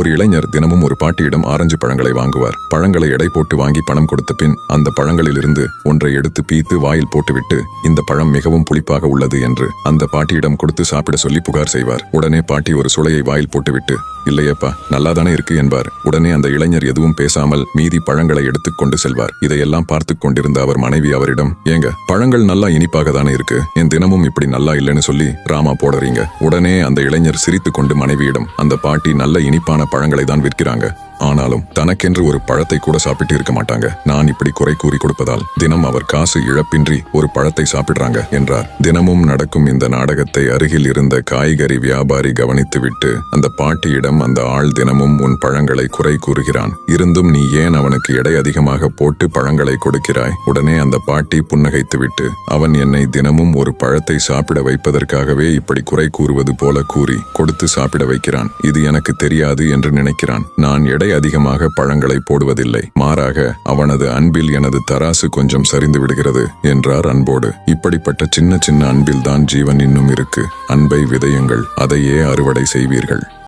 ஒரு இளைஞர் தினமும் ஒரு பாட்டியிடம் ஆரஞ்சு பழங்களை வாங்குவார். பழங்களை எடை போட்டு வாங்கி பணம் கொடுத்த பின் அந்த பழங்களிலிருந்து ஒன்றை எடுத்து பீத்து வாயில் போட்டுவிட்டு இந்த பழம் மிகவும் புளிப்பாக உள்ளது என்று அந்த பாட்டியிடம் கொடுத்து சாப்பிட சொல்லி புகார் செய்வார். உடனே பாட்டி ஒரு சுளையை வாயில் போட்டுவிட்டு இல்லையப்பா நல்லாதானே இருக்கு என்பார். உடனே அந்த இளைஞர் எதுவும் பேசாமல் மீதி பழங்களை எடுத்துக்கொண்டு செல்வார். இதையெல்லாம் பார்த்து கொண்டிருந்த அவர் மனைவி அவரிடம் ஏங்க பழங்கள் நல்லா இனிப்பாக தானே இருக்கு. என் தினமும் இப்படி நல்லா இல்லைன்னு சொல்லி ராமா போடுறீங்க. உடனே அந்த இளைஞர் சிரித்துக்கொண்டு மனைவியிடம் அந்த பாட்டி நல்ல இனிப்பான பழங்களை தான் விற்கிறாங்க. ஆனாலும் தனக்கென்று ஒரு பழத்தை கூட சாப்பிட்டு இருக்க மாட்டாங்க. நான் இப்படி குறை கூறி கொடுப்பதால் தினம் அவர் காசு இழப்பின்றி ஒரு பழத்தை சாப்பிடுறாங்க என்றார். தினமும் நடக்கும் இந்த நாடகத்தை அருகில் இருந்த காய்கறி வியாபாரி கவனித்துவிட்டு அந்த பாட்டியிடம் அந்த ஆள் தினமும் உன் பழங்களை குறை கூறுகிறான். இருந்தும் நீ ஏன் அவனுக்கு எடை அதிகமாக போட்டு பழங்களை கொடுக்கிறாய்? உடனே அந்த பாட்டி புன்னகைத்துவிட்டு அவன் என்னை தினமும் ஒரு பழத்தை சாப்பிட வைப்பதற்காகவே இப்படி குறை கூறுவது போல கூறி கொடுத்து சாப்பிட வைக்கிறான். இது எனக்கு தெரியாது என்று நினைக்கிறான். நான் எடை அதிகமாக பழங்களை போடுவதில்லை. மாறாக அவனது அன்பில் எனது தராசு கொஞ்சம் சரிந்து விடுகிறது என்றார் அன்போடு. இப்படிப்பட்ட சின்ன சின்ன அன்பில்தான் ஜீவன் இன்னும் இருக்கு. அன்பை விதையுங்கள் அதையே அறுவடை செய்வீர்கள்.